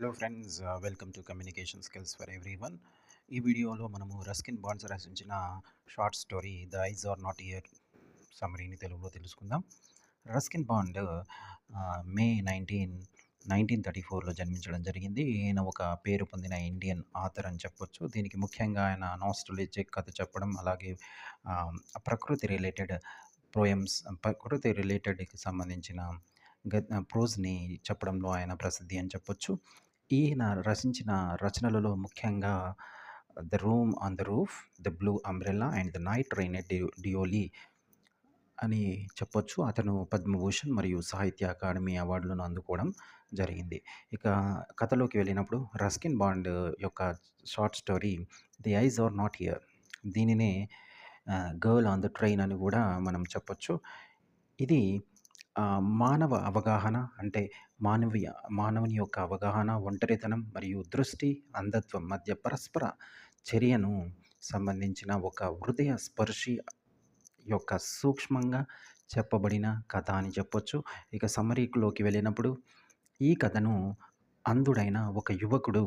Hello friends welcome to communication skills for everyone ఈ వీడియోలో మనము రస్కిన్ బాండ్స్ రచించిన short story the eyes are not here సమరీని తెలుగులో తెలుసుకుందాం. Ruskin Bond May nineteen nineteen thirty ఫోర్లో జన్మించడం జరిగింది. ఈయన ఒక పేరు పొందిన ఇండియన్ ఆథర్ అని చెప్పొచ్చు. దీనికి ముఖ్యంగా ఆయన నాస్ట్రలిజిక్ కథ చెప్పడం అలాగే um, ప్రకృతి రిలేటెడ్ ప్రోయమ్స్ ప్రకృతి రిలేటెడ్కి సంబంధించిన ప్రోజ్ని uh, చెప్పడంలో ఆయన ప్రసిద్ధి అని చెప్పొచ్చు. ఈయన రచించిన రచనలలో ముఖ్యంగా the room on the roof the blue umbrella and the night train D Deoli అని చెప్పొచ్చు. అతను పద్మభూషణ్ మరియు సాహిత్య అకాడమీ అవార్డులను అందుకోవడం జరిగింది. ఇక కథలోకి వెళ్ళినప్పుడు రస్కిన్ బాండ్ యొక్క short story the eyes are not here. దీనినే గర్ల్ ఆన్ ద ట్రైన్ అని కూడా మనం చెప్పొచ్చు. ఇది మానవ అవగాహన అంటే మానవీయ మానవుని యొక్క అవగాహన ఒంటరితనం మరియు దృష్టి అంధత్వం మధ్య పరస్పర చర్యను సంబంధించిన ఒక హృదయ స్పర్శి యొక్క సూక్ష్మంగా చెప్పబడిన కథ అని చెప్పొచ్చు. ఇక సమరీకులోకి వెళ్ళినప్పుడు ఈ కథను అంధుడైన ఒక యువకుడు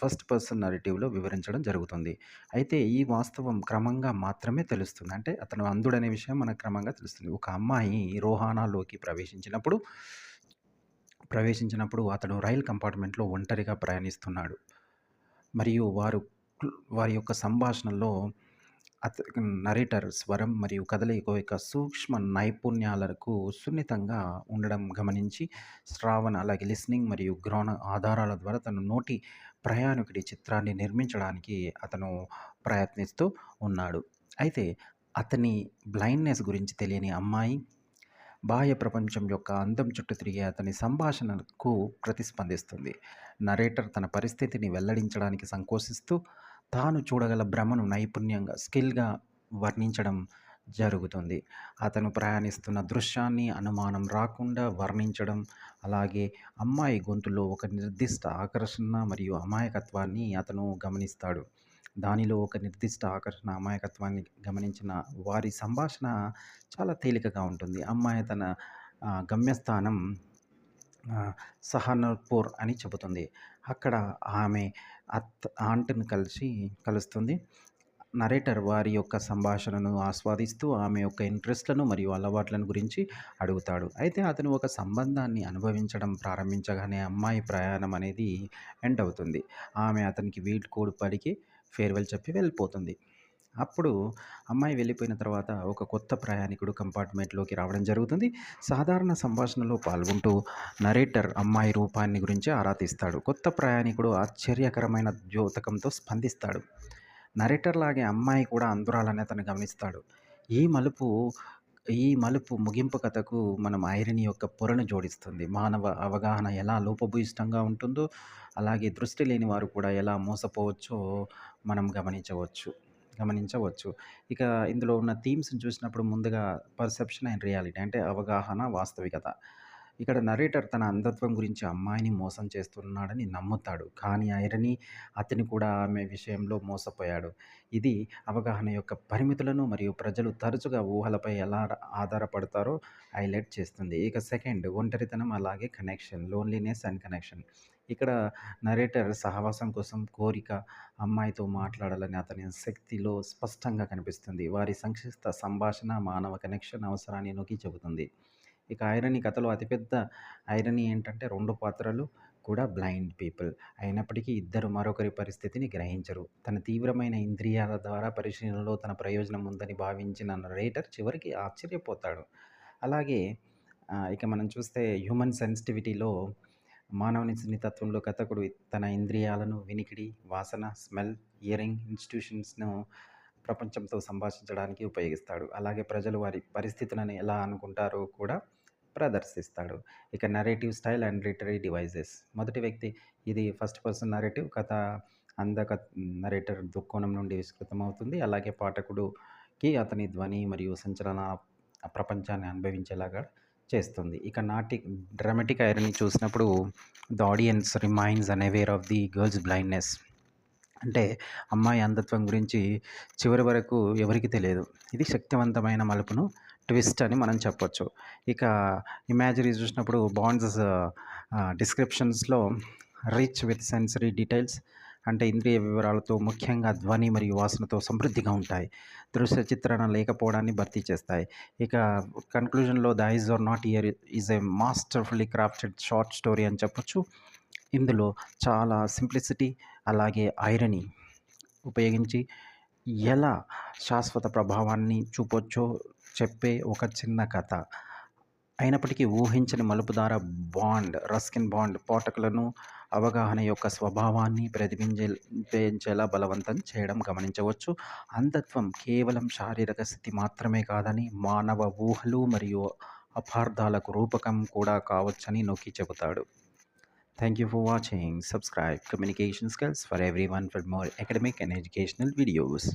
ఫస్ట్ పర్సన్ నరేటివ్లో వివరించడం జరుగుతుంది. అయితే ఈ వాస్తవం క్రమంగా మాత్రమే తెలుస్తుంది. అంటే అతను అంధుడనే విషయం మనకు క్రమంగా తెలుస్తుంది. ఒక అమ్మాయి రోహానాలోకి ప్రవేశించినప్పుడు ప్రవేశించినప్పుడు అతడు రైలు కంపార్ట్మెంట్లో ఒంటరిగా ప్రయాణిస్తున్నాడు. మరియు వారు వారి యొక్క సంభాషణలో అత నరేటర్ స్వరం మరియు కదలిక యొక్క సూక్ష్మ నైపుణ్యాలకు సున్నితంగా ఉండడం గమనించి శ్రావణ అలాగే లిస్నింగ్ మరియు గ్రౌణ ఆధారాల ద్వారా తన నోటి ప్రయాణికుడి చిత్రాన్ని నిర్మించడానికి అతను ప్రయత్నిస్తూ ఉన్నాడు. అయితే అతని బ్లైండ్నెస్ గురించి తెలియని అమ్మాయి బాహ్య ప్రపంచం యొక్క అందం చుట్టూ తిరిగే అతని సంభాషణకు ప్రతిస్పందిస్తుంది. నరేటర్ తన పరిస్థితిని వెల్లడించడానికి సంకోచిస్తూ తాను చూడగల భ్రమను నైపుణ్యంగా స్కిల్గా వర్ణించడం జరుగుతుంది. అతను ప్రయాణిస్తున్న దృశ్యాన్ని అనుమానం రాకుండా వర్ణించడం అలాగే అమ్మాయి గొంతులో ఒక నిర్దిష్ట ఆకర్షణ మరియు అమాయకత్వాన్ని అతను గమనిస్తాడు. దానిలో ఒక నిర్దిష్ట ఆకర్షణ అమాయకత్వాన్ని గమనించిన వారి సంభాషణ చాలా తేలికగా ఉంటుంది. అమ్మాయి తన గమ్యస్థానం సహనర్పూర్ అని చెబుతుంది. అక్కడ ఆమె అత్ ఆంట్ని కలిసి కలుస్తుంది. నరేటర్ వారి యొక్క సంభాషణను ఆస్వాదిస్తూ ఆమె యొక్క ఇంట్రెస్ట్లను మరియు అలవాట్లను గురించి అడుగుతాడు. అయితే అతను ఒక సంబంధాన్ని అనుభవించడం ప్రారంభించగానే అమ్మాయి ప్రయాణం అనేది ఎండ్ అవుతుంది. ఆమె అతనికి వీడ్కోడు పడికి ఫేర్వెల్ చెప్పి వెళ్ళిపోతుంది. అప్పుడు అమ్మాయి వెళ్ళిపోయిన తర్వాత ఒక కొత్త ప్రయాణికుడు కంపార్ట్మెంట్లోకి రావడం జరుగుతుంది. సాధారణ సంభాషణలో పాల్గొంటూ నరేటర్ అమ్మాయి రూపాన్ని గురించి ఆరా తీస్తాడు. కొత్త ప్రయాణికుడు ఆశ్చర్యకరమైన ద్యోతకంతో స్పందిస్తాడు. నరేటర్ లాగే అమ్మాయి కూడా అందురాలని అతను గమనిస్తాడు. ఈ మలుపు ఈ మలుపు ముగింపు కథకు మనం ఐరని యొక్క పొరను జోడిస్తుంది. మానవ అవగాహన ఎలా లోపభూయిష్టంగా ఉంటుందో అలాగే దృష్టి లేని వారు కూడా ఎలా మోసపోవచ్చో మనం గమనించవచ్చు. గమనించవచ్చు. ఇక ఇందులో ఉన్న థీమ్స్ని చూసినప్పుడు ముందుగా పర్సెప్షన్ అండ్ రియాలిటీ అంటే అవగాహన వాస్తవికత. ఇక్కడ నరేటర్ తన అంధత్వం గురించి అమ్మాయిని మోసం చేస్తున్నాడని నమ్ముతాడు. కానీ ఐరని అతని కూడా ఆమె విషయంలో మోసపోయాడు. ఇది అవగాహన యొక్క పరిమితులను మరియు ప్రజలు తరచుగా ఊహలపై ఎలా ఆధారపడతారో హైలైట్ చేస్తుంది. ఇక సెకండ్ ఒంటరితనం అలాగే కనెక్షన్ లోన్లీనెస్ అండ్ కనెక్షన్. ఇక్కడ నరేటర్ సహవాసం కోసం కోరిక అమ్మాయితో మాట్లాడాలని అతని శక్తిలో స్పష్టంగా కనిపిస్తుంది. వారి సంక్షిప్త సంభాషణ మానవ కనెక్షన్ అవసరాన్ని నొక్కి చెబుతుంది. ఇక ఐరనీ కథలో అతిపెద్ద ఐరనీ ఏంటంటే రెండు పాత్రలు కూడా బ్లైండ్ పీపుల్. అయినప్పటికీ ఇద్దరు మరొకరి పరిస్థితిని గ్రహించరు. తన తీవ్రమైన ఇంద్రియాల ద్వారా పరిశీలనలో తన ప్రయోజనం ఉందని భావించిన నరేటర్ చివరికి ఆశ్చర్యపోతాడు. అలాగే ఇక మనం చూస్తే హ్యూమన్ సెన్సిటివిటీలో మానవుని సున్నితత్వంలో కథకుడు తన ఇంద్రియాలను వినికిడి వాసన స్మెల్ ఇయరింగ్ ఇన్స్టిట్యూషన్స్ను ప్రపంచంతో సంభాషించడానికి ఉపయోగిస్తాడు. అలాగే ప్రజలు వారి పరిస్థితులను ఎలా అనుకుంటారో కూడా ప్రదర్శిస్తాడు. ఇక narrative style and literary devices మొదటి వ్యక్తి ఇది ఫస్ట్ పర్సన్ నరేటివ్ కథ అందక నరేటర్ దృక్కోణం నుండి విస్తృతమవుతుంది. అలాగే పాఠకుడుకి అతని ధ్వని మరియు సంచలన ప్రపంచాన్ని అనుభవించేలాగా చేస్తుంది. ఇక నాటిక్ డ్రామాటిక్ ఐరని చూసినప్పుడు the audience remains unaware of the girl's blindness అంటే అమ్మాయి అంధత్వం గురించి చివరి వరకు ఎవరికి తెలియదు. ఇది శక్తివంతమైన మలుపును ట్విస్ట్ అని మనం చెప్పొచ్చు. ఇక ఇమాజిరీ చూసినప్పుడు బాండ్స్ డిస్క్రిప్షన్స్లో రిచ్ విత్ సెన్సరీ డీటెయిల్స్ అంటే ఇంద్రియ వివరాలతో ముఖ్యంగా ధ్వని మరియు వాసనతో సమృద్ధిగా ఉంటాయి. దృశ్య చిత్రణ లేకపోవడాన్ని భర్తీ చేస్తాయి. ఇక కన్క్లూజన్లో the eyes are not here is a masterfully crafted short story అని చెప్పొచ్చు. ఇందులో చాలా సింప్లిసిటీ అలాగే ఐరనీ ఉపయోగించి ఎలా శాశ్వత ప్రభావాన్ని చూపొచ్చో చెప్పే ఒక చిన్న కథ. అయినప్పటికీ ఊహించని మలుపుదార బాండ్ రస్కిన్ బాండ్ పాఠకులను అవగాహన యొక్క స్వభావాన్ని ప్రతిబింబించేలా బలవంతం చేయడం గమనించవచ్చు. అంధత్వం కేవలం శారీరక స్థితి మాత్రమే కాదని మానవ ఊహలు మరియు అపార్థాలకు రూపకం కూడా కావచ్చని నొక్కి చెబుతాడు. Thank you for watching subscribe communication skills for everyone for more academic and educational videos